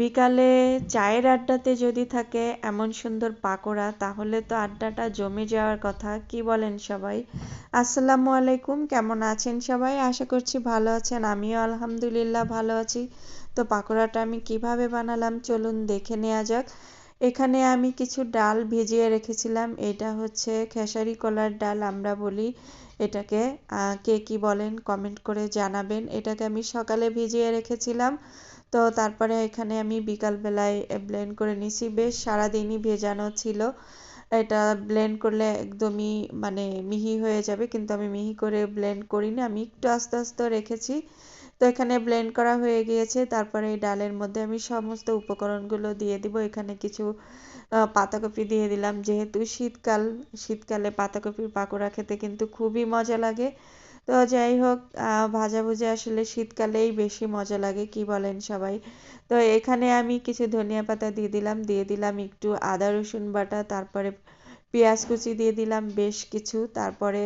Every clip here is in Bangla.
বিকালে চায়ের আড্ডাতে যদি থাকে এমন সুন্দর পাকোড়া, তাহলে তো আড্ডাটা জমে যাওয়ার কথা। কি বলেন সবাই? আসসালামু আলাইকুম, কেমন আছেন সবাই? আশা করছি ভালো আছেন, আমিও আলহামদুলিল্লাহ ভালো আছি। তো পাকোড়াটা আমি কীভাবে বানালাম চলুন দেখে নেওয়া যাক। এখানে আমি কিছু ডাল ভিজিয়ে রেখেছিলাম, এটা হচ্ছে খেসারি কলার ডাল আমরা বলি এটাকে। কে কি বলেন কমেন্ট করে জানাবেন। এটাকে আমি সকালে ভিজিয়ে রেখেছিলাম। তো তারপরে এখানে আমি বিকালবেলায় ব্লেন্ড করে নিছি। বেশ সারাদিনই ভেজানো ছিল। এটা ব্লেন্ড করলে একদমই মানে মিহি হয়ে যাবে, কিন্তু আমি মিহি করে ব্লেন্ড করিনি। আমি একটু আস্তে আস্তে রেখেছি। তো এখানে ব্লেন্ড করা হয়ে গিয়েছে। তারপরে এই ডালের মধ্যে আমি সমস্ত উপকরণগুলো দিয়ে দিব। এখানে কিছু পাতাকপি দিয়ে দিলাম। যেহেতু শীতকাল, শীতকালে পাতাকপির পাকোড়া খেতে কিন্তু খুবই মজা লাগে। তো যাই হোক ভাজাভুজি আসলে শীতকালেই বেশি মজা লাগে, কি বলেন সবাই। তো এখানে আমি কিছু ধনিয়া পাতা দিয়ে দিলাম দিয়ে দিলাম একটু আদা, রসুন বাটা, তারপরে পেঁয়াজ কুচি দিয়ে দিলাম বেশ কিছু, তারপরে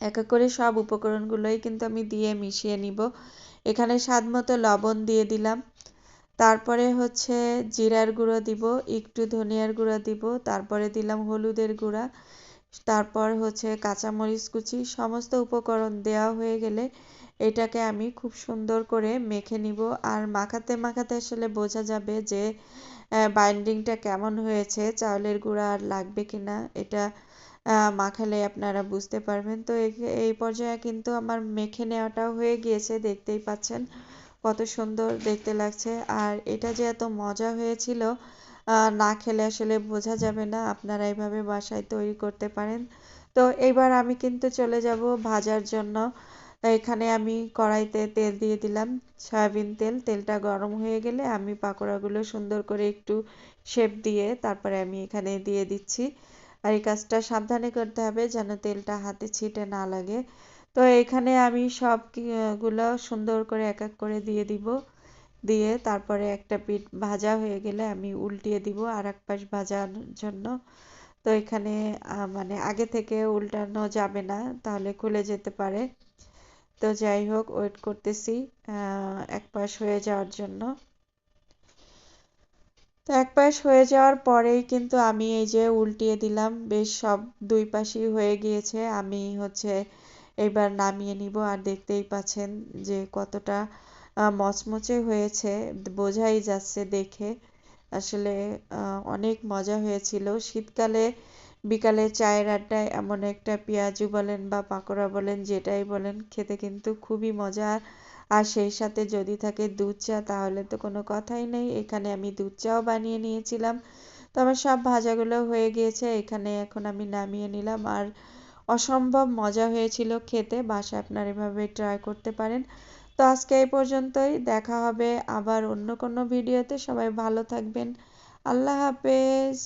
এক এক করে সব উপকরণগুলোই কিন্তু আমি দিয়ে মিশিয়ে নিব। এখানে স্বাদ মতো লবণ দিয়ে দিলাম। তারপরে হচ্ছে জিরার গুঁড়ো দিব, একটু ধনিয়ার গুঁড়ো দিব, তারপরে দিলাম হলুদের গুঁড়া। তারপর হচ্ছে কাঁচামরিচ কুচি, সমস্ত উপকরণ দেওয়া হয়ে গেলে এটাকে আমি খুব সুন্দর করে মেখে নিব। আর মাখাতে মাখাতে আসলে বোঝা যাবে যে বাইন্ডিংটা কেমন হয়েছে, চাউলের গুঁড়া আর লাগবে কিনা, এটা মাখালে আপনারা বুঝতে পারবেন। তো এই পর্যায়ে কিন্তু আমার মেখে নেওয়াটাও হয়ে গিয়েছে, দেখতেই পাচ্ছেন কত সুন্দর দেখতে লাগছে। আর এটা যে এত মজা হয়েছিল না খেলে আসলে বোঝা যাবে না আপনারা এইভাবে বাসায় তৈরি করতে পারেন। তো এবার আমি কিন্তু চলে যাব ভাজার জন্য। এখানে আমি কড়াইতে তেল দিয়ে দিলাম। সয়াবিন তেল, তেলটা গরম হয়ে গেলে আমি পাকোড়াগুলো সুন্দর করে একটু শেপ দিয়ে তারপরে আমি এখানে দিয়ে দিচ্ছি। আর এই কাজটা সাবধানে করতে হবে যেন তেলটা হাতে ছিটে না লাগে। তো এখানে আমি সবগুলো সুন্দর করে এক এক করে দিয়ে দিব। দিয়ে তারপরে একটা পিঠ ভাজা হয়ে গেলে আমি উল্টিয়ে দিব আর এক পাশ ভাজার জন্য। তো এখানে মানে আগে থেকে উল্টানো যাবে না, তাহলে খুলে যেতে পারে। তো যাই হোক, ওয়েট করতেছি এক পাশ হয়ে যাওয়ার জন্য। তো এক পাশ হয়ে যাওয়ার পরেই কিন্তু আমি এই যে উল্টিয়ে দিলাম, বেশ সব দুই পাশই হয়ে গিয়েছে। আমি হচ্ছে এবার নামিয়ে নিব, আর দেখতেই পাচ্ছেন যে কতটা মচমচে হয়েছে, বোঝাই যাচ্ছে দেখে। আসলে অনেক মজা হয়েছিল। শীতকালে, বিকালে চায়ের আড্ডায় এমন একটা পেঁয়াজু বলেন বা পাকোড়া বলেন, যেটাই বলেন, খেতে কিন্তু খুবই মজা। আর সেই সাথে যদি থাকে দুধ চা, তাহলে তো কোনো কথাই নেই। এখানে আমি দুধ চাও বানিয়ে নিয়েছিলাম। তো আমার সব ভাজাগুলো হয়ে গিয়েছে। এখানে এখন আমি নামিয়ে নিলাম। আর, অসম্ভব মজা হয়েছিল খেতে। বাসায় আপনার এভাবে ট্রাই করতে পারেন। তো আজকে এই পর্যন্তই। দেখা হবে আবার অন্য কোনো ভিডিওতে সবাই ভালো থাকবেন। আল্লাহ হাফেজ।